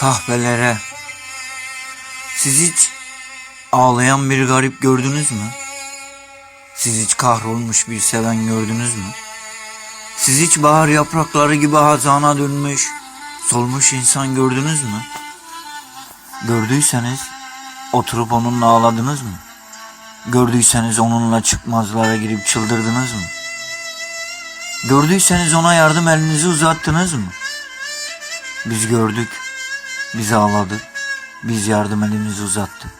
kahvelere. Siz hiç ağlayan bir garip gördünüz mü? Siz hiç kahrolmuş bir seven gördünüz mü? Siz hiç bahar yaprakları gibi hazana dönmüş, solmuş insan gördünüz mü? Gördüyseniz oturup onunla ağladınız mı? Gördüyseniz onunla çıkmazlara girip çıldırdınız mı? Gördüyseniz ona yardım elinizi uzattınız mı? Biz gördük, biz ağladık, biz yardım elimizi uzattık.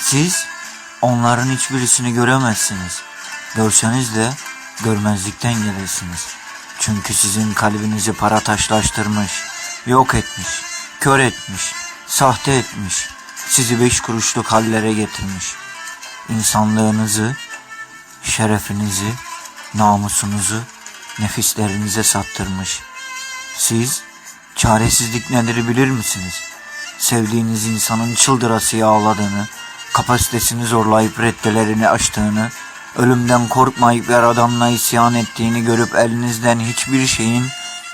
Siz onların hiçbirisini göremezsiniz. Görseniz de görmezlikten gelirsiniz. Çünkü sizin kalbinizi para taşlaştırmış, yok etmiş, kör etmiş, sahte etmiş, sizi beş kuruşluk hallere getirmiş. İnsanlığınızı, şerefinizi, namusunuzu nefislerinize sattırmış. Siz çaresizlik nedir bilir misiniz? Sevdiğiniz insanın çıldırasıya ağladığını, kapasitesini zorlayıp reddelerini açtığını, ölümden korkmayıp yaradanla isyan ettiğini görüp elinizden hiçbir şeyin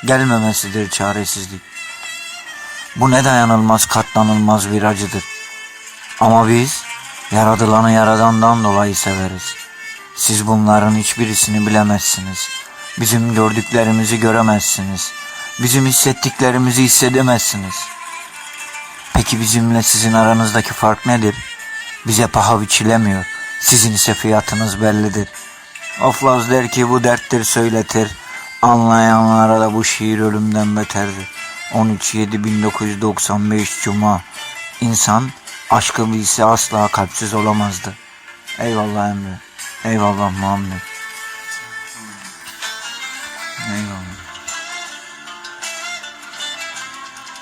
gelmemesidir çaresizlik. Bu ne dayanılmaz katlanılmaz bir acıdır. Ama biz yaradılanı yaradandan dolayı severiz. Siz bunların hiçbirisini bilemezsiniz. Bizim gördüklerimizi göremezsiniz. Bizim hissettiklerimizi hissedemezsiniz. Peki bizimle sizin aranızdaki fark nedir? Bize paha biçilemiyor. Sizin ise fiyatınız bellidir. Aflaz der ki bu derttir söyletir. Anlayanlara da bu şiir ölümden beterdir. 13.7.1995 Cuma İnsan aşkı bilse asla kalpsiz olamazdı. Eyvallah Emre. Eyvallah Muhammed.